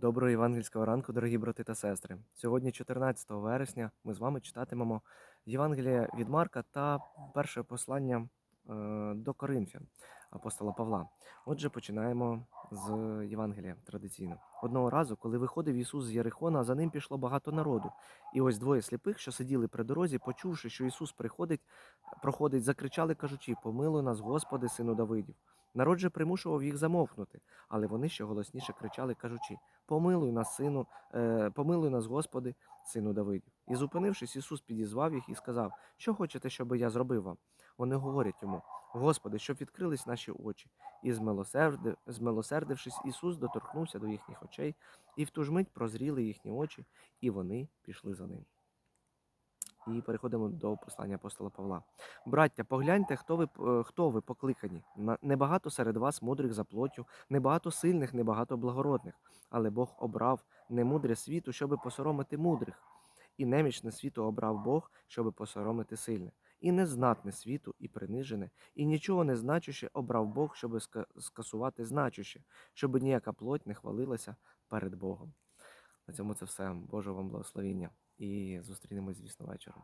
Доброго євангельського ранку, дорогі брати та сестри. Сьогодні, 14 вересня, ми з вами читатимемо Євангелія від Марка та перше послання е, до Коринфян апостола Павла. Отже, починаємо з Євангелія традиційно. Одного разу, коли виходив Ісус з Єрихона, за ним пішло багато народу. І ось двоє сліпих, що сиділи при дорозі, почувши, що Ісус приходить, проходить, закричали, кажучи: Помилуй нас, Господи, сину Давидів. Народ же примушував їх замовкнути, але вони ще голосніше кричали, кажучи: Помилуй нас, сину, е, помилуй нас, Господи, сину Давидів. І зупинившись, Ісус підізвав їх і сказав: Що хочете, щоб я зробив вам? Вони говорять йому: Господи, щоб відкрились наші очі. І змилосерди, змилосердившись, Ісус доторкнувся до їхніх очей, і в ту ж мить прозріли їхні очі, і вони пішли за ним. І переходимо до послання апостола Павла. Браття, погляньте, хто ви, е, хто ви покликані. Небагато серед вас мудрих за плоттю, небагато сильних, небагато благородних. Але Бог обрав немудре світу, щоби посоромити мудрих. І немічне світу обрав Бог, щоби посоромити сильне. І незнатне світу, і принижене, і нічого не значуще обрав Бог, щоби скасувати значуще, щоби ніяка плоть не хвалилася перед Богом. На цьому це все. Божого вам благословіння. І зустрінемось, звісно, вечором.